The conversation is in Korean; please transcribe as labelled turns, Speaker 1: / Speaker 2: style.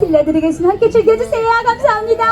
Speaker 1: 들려드리겠습니다. 함께 즐겨주세요. 감사합니다.